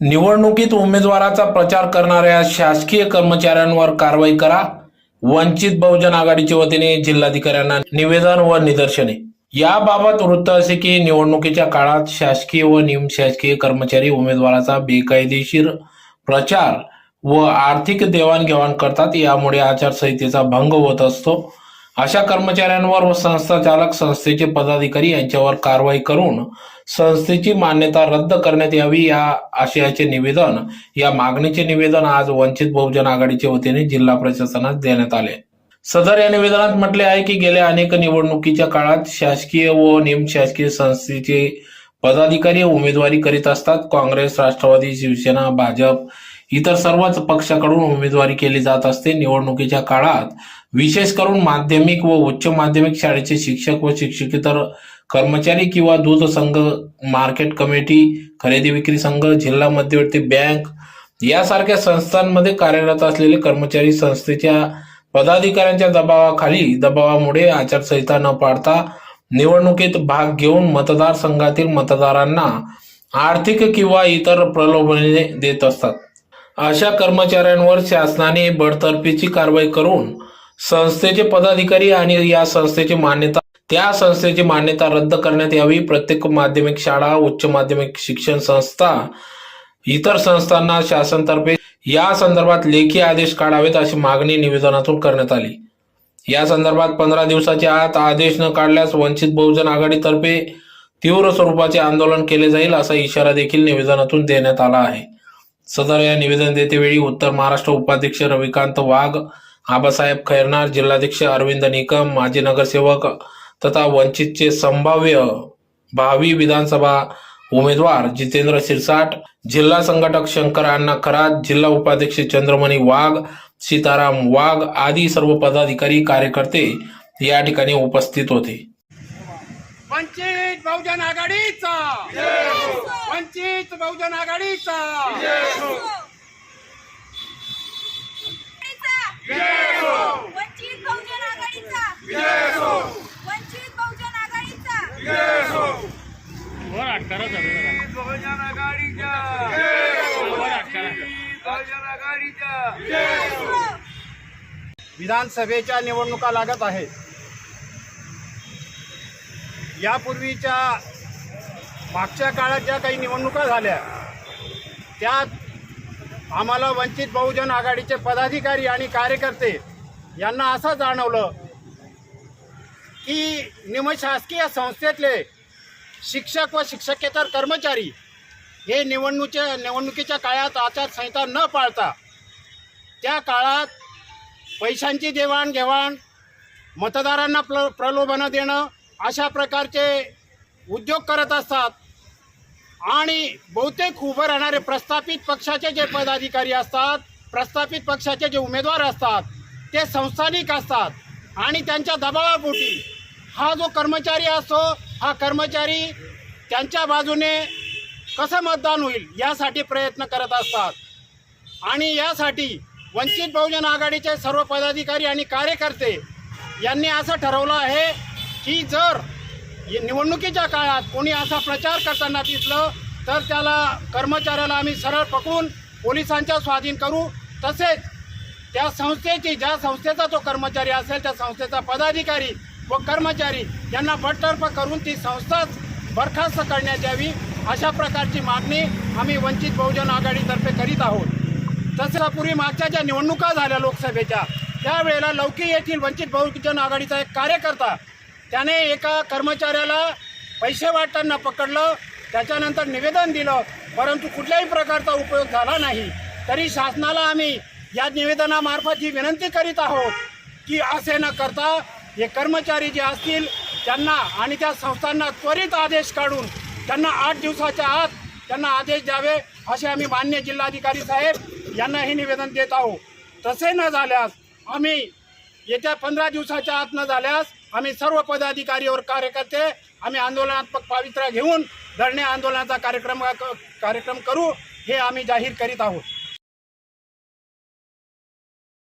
निवडणुकीत उमेदवाराचा प्रचार करणाऱ्या शासकीय कर्मचाऱ्यांवर कारवाई करा. वंचित बहुजन आघाडीच्या वतीने जिल्हाधिकाऱ्यांना निवेदन व निदर्शने. याबाबत वृत्त असे की निवडणुकीच्या काळात शासकीय व निमशासकीय कर्मचारी उमेदवाराचा बेकायदेशीर प्रचार व आर्थिक देवाणघेवाण करतात. यामुळे आचारसंहितेचा भंग होत असतो. अशा कर्मचाऱ्यांवर व संस्था चालक संस्थेचे पदाधिकारी यांच्यावर कारवाई करून संस्थेची मान्यता रद्द करण्यात यावी या आशयाचे निवेदन या मागणीचे निवेदन आज वंचित बहुजन आघाडीच्या वतीने जिल्हा प्रशासनास देण्यात आले. सदर या निवेदनात म्हटले आहे की गेल्या अनेक निवडणुकीच्या काळात शासकीय व निमशासकीय संस्थेचे पदाधिकारी उमेदवारी करीत असतात. काँग्रेस राष्ट्रवादी शिवसेना भाजप इतर सर्वच पक्षाकडून उमेदवारी केली जात असते. निवडणुकीच्या काळात विशेष करून माध्यमिक व उच्च माध्यमिक शाळेचे शिक्षक व शिक्षकेतर कर्मचारी किंवा दूध संघ मार्केट कमिटी खरेदी विक्री संघ जिल्हा मध्यवर्ती बँक यासारख्या संस्थांमध्ये कार्यरत असलेले कर्मचारी संस्थेच्या पदाधिकाऱ्यांच्या दबावाखाली दबावामुळे आचारसंहिता न पाळता निवडणुकीत भाग घेऊन मतदारसंघातील मतदारांना आर्थिक किंवा इतर प्रलोभने देत असतात. अशा कर्मचाऱ्यांवर शासनाने बडतर्फीची कारवाई करून संस्थेचे पदाधिकारी आणि या संस्थेची मान्यता त्या संस्थेची मान्यता रद्द करण्यात यावी. प्रत्येक माध्यमिक शाळा उच्च माध्यमिक शिक्षण संस्था इतर संस्थांना शासनतर्फे या संदर्भात लेखी आदेश काढावेत अशी मागणी निवेदनातून करण्यात आली. या संदर्भात पंधरा दिवसाच्या आत आदेश न काढल्यास वंचित बहुजन आघाडीतर्फे तीव्र स्वरूपाचे आंदोलन केले जाईल असा इशारा देखील निवेदनातून देण्यात आला आहे. सदर या निवेदन देतेवेळी उत्तर महाराष्ट्र उपाध्यक्ष रविकांत वाघ आबासाहेब खैरनार जिल्हाध्यक्ष अरविंद निकम माजी नगरसेवक तथा वंचितचे संभाव्य भावी विधानसभा उमेदवार जितेंद्र शिरसाट जिल्हा संघटक शंकर अण्णा खरात जिल्हा उपाध्यक्ष चंद्रमणी वाघ सीताराम वाघ आदी सर्व पदाधिकारी कार्यकर्ते या ठिकाणी उपस्थित होते. वंचित बहुजन आघाडीचा. वंचित बहुजन आघाडीचा. बहुजन विधानसभेच्या निवडणुका लागत आहेत. यापूर्वीच्या मागच्या काळात ज्या काही निवडणुका झाल्या त्यात आम्हाला वंचित बहुजन आघाडीचे पदाधिकारी आणि कार्यकर्ते यांना असं जाणवलं की निमशासकीय संस्थेतले शिक्षक व शिक्षकेतर कर्मचारी हे निवडणुकीच्या निवडणुकीच्या काळात आचारसंहिता न पाळता त्या काळात पैशांची देवाणघेवाण मतदारांना प्र प्रलोभनं देणं अशा प्रकारचे उद्योग करत असतात. आणि बहुतेक उभं राहणारे प्रस्थापित पक्षाचे जे पदाधिकारी असतात प्रस्थापित पक्षाचे जे उमेदवार असतात ते संस्थानिक असतात. आणि त्यांच्या दबावापोटी हा जो कर्मचारी असतो हा कर्मचारी त्यांच्या बाजूने कसं मतदान होईल यासाठी प्रयत्न करत असतात. आणि यासाठी वंचित बहुजन आघाडीचे सर्व पदाधिकारी आणि कार्यकर्ते यांनी असं ठरवलं आहे की जर निवडणुकीच्या काळात कोणी असा प्रचार करताना दिसलं तर त्याला कर्मचाऱ्याला आम्ही सरळ पकडून पोलिसांच्या स्वाधीन करू. तसेच त्या संस्थेची ज्या संस्थेचा तो कर्मचारी असेल त्या संस्थेचा पदाधिकारी व कर्मचारी यांना बडतर्फ करून ती संस्थाच बरखास्त करण्यात यावी अशा प्रकारची मागणी आम्ही वंचित बहुजन आघाडीतर्फे करीत आहोत. तसं पूर्वी मागच्या ज्या निवडणुका झाल्या लोकसभेच्या त्यावेळेला लौकी येथील वंचित बहुजन आघाडीचा एक कार्यकर्ता त्याने एका कर्मचाऱ्याला पैसे वाटताना पकडलं त्याच्यानंतर निवेदन दिलं परंतु कुठल्याही प्रकारचा उपयोग झाला नाही. तरी शासनाला आम्ही या निवेदनामार्फत ही विनंती करीत आहोत की असे न करता हे कर्मचारी जे असतील त्यांना आणि त्या संस्थांना त्वरित आदेश काढून त्यांना आठ दिवसाच्या आत त्यांना आदेश द्यावे असे आम्ही मान्य जिल्हाधिकारी साहेब यांना हे निवेदन देत आहोत. तसे न झाल्यास आम्ही येत्या पंधरा दिवसाच्या आत न झाल्यास आम्ही सर्व पदाधिकारी व कार्यकर्ते आम्ही आंदोलनात्मक पावित्रा घेऊन धरणे आंदोलनाचा कार्यक्रम कार्यक्रम करू हे आम्ही जाहीर करीत आहोत.